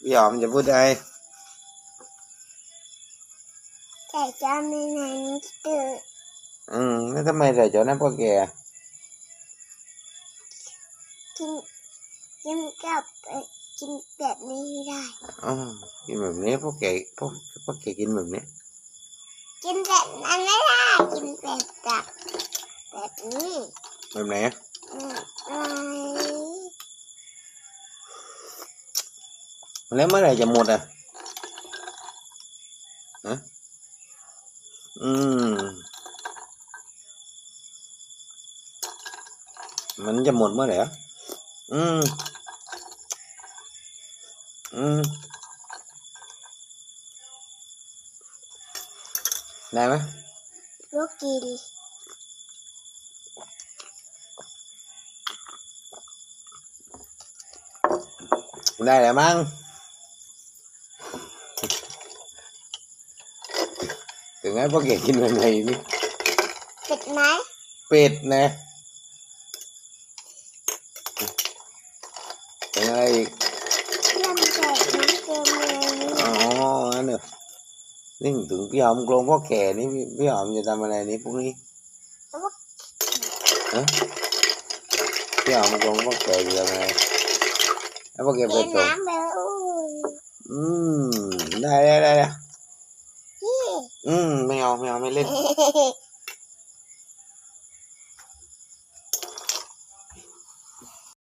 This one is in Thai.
พี่หอมจะพูดอะไรแต่จะไม่นานตื่นอืมแล้วทำไมใส่จอนั้นพ่อแกกินกินกับเอ่อกินแบบนี้ไม่ได้อ๋อกินแบบนี้พ่อแกพ่อพ่อแกกินแบบนี้ กินแบบนั้นไม่ได้กินแบบแบบแบบนี้แบบไหน อืมไอ้ แล้วเมื่อไหร่จะหมดอะฮะอืม มันจะหมดเมื่อไหร่อะอืม อืม ได้ไหมลูกกินได้แล้วมั้ง ถึงไงพ่อแกกินแบบไหนนี่เป็ดไหมเป็ดนะเป็นอะไรอีกเริ่มใส่น้ำเกลือมือนี้อ๋อนั่นเนอะนี่ถึงพี่หอมโกรงพ่อแก่นี่พี่พี่หอมจะทำอะไรนี่พรุ่งนี้ฮะพี่หอมโกรงพ่อแก่จะทำอะไรแล้วพ่อแกไปเล่นส่งน้ำไปอุ้ยอืมได้ได้ได้ 嗯，没有，没有，没练。